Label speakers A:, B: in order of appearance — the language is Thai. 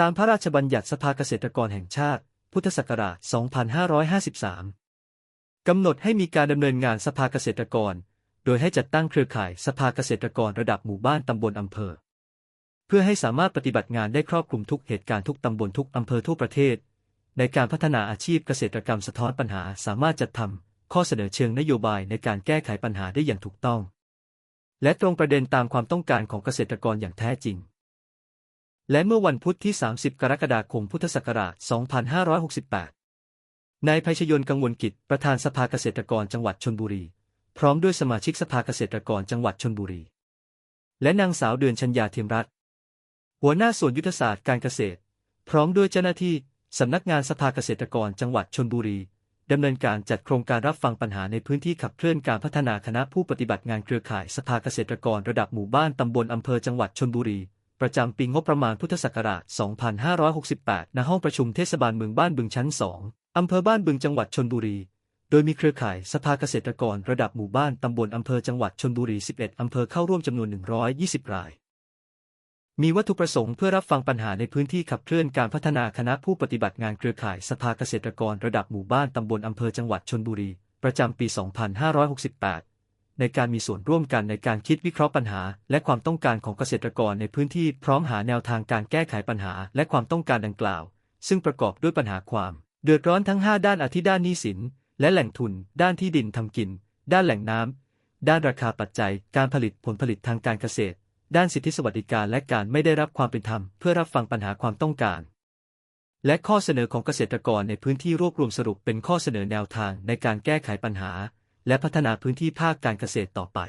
A: ตามพระราชบัญญัติสภาเกษตรกรแห่งชาติ พุทธศักราช 2553 กำหนดให้มีการดำเนินงานสภาเกษตรกร โดยให้จัดตั้งเครือข่ายสภาเกษตรกรระดับหมู่บ้านตำบลอำเภอ เพื่อให้สามารถปฏิบัติงานได้ครอบคลุมทุกเหตุการณ์ทุกตำบลทุกอำเภอทั่วประเทศ ในการพัฒนาอาชีพเกษตรกรรมสะท้อนปัญหาสามารถจัดทำข้อเสนอเชิงนโยบายในการแก้ไขปัญหาได้อย่างถูกต้อง และตรงประเด็นตามความต้องการของเกษตรกรอย่างแท้จริง และเมื่อวันพุธที่ 30 กรกฎาคมพุทธศักราช 2568 นายภัยชยนต์กังวลกิจ ประธานสภาเกษตรกรจังหวัดชนบุรี พร้อมด้วยสมาชิกสภาเกษตรกรจังหวัดชนบุรี และนางสาวเดือนชัญญาเทียมรัตน์หัวหน้าส่วนยุทธศาสตร์การเกษตร พร้อมด้วยเจ้าหน้าที่สำนักงานสภาเกษตรกรจังหวัดชนบุรีดำเนินการจัดโครงการรับฟังปัญหาในพื้นที่ขับเคลื่อนการพัฒนาคณะผู้ปฏิบัติงานเครือข่ายสภาเกษตรกรระดับหมู่บ้านตำบลอำเภอจังหวัดชนบุรี ประจำปีงบประมาณพุทธศักราช 2568 ณ ห้องประชุมเทศบาลเมืองบ้านบึงชั้น 2 อำเภอบ้านบึงจังหวัดชนบุรี โดยมีเครือข่ายสภาเกษตรกรระดับหมู่บ้านตำบลอำเภอจังหวัดชนบุรี 11 อำเภอเข้าร่วมจำนวน 120 ราย มีวัตถุประสงค์เพื่อรับฟังปัญหาในพื้นที่ขับเคลื่อนการพัฒนาคณะผู้ปฏิบัติงานเครือข่ายสภาเกษตรกรระดับหมู่บ้านตำบลอำเภอจังหวัดชนบุรี ประจำปี 2568 ในการมีส่วนร่วมกันในการคิดวิเคราะห์ปัญหา และความต้องการของเกษตรกรในพื้นที่พร้อมหาแนวทางการแก้ไขปัญหาและความต้องการดังกล่าว ซึ่งประกอบด้วยปัญหาความ เดือดร้อนทั้ง 5 ด้านอาทิด้านหนี้สิน และแหล่งทุน ด้านที่ดินทำกิน ด้านแหล่งน้ำด้านราคาปัจจัย การผลิตผลผลิตทางการเกษตร ด้านสิทธิสวัสดิการและการไม่ได้รับความเป็นธรรมเพื่อรับฟังปัญหาความต้องการและข้อเสนอของเกษตรกรในพื้นที่รวบรวมสรุปเป็นข้อเสนอแนวทางในการแก้ไขปัญหา และพัฒนาพื้นที่ภาคการเกษตรต่อไป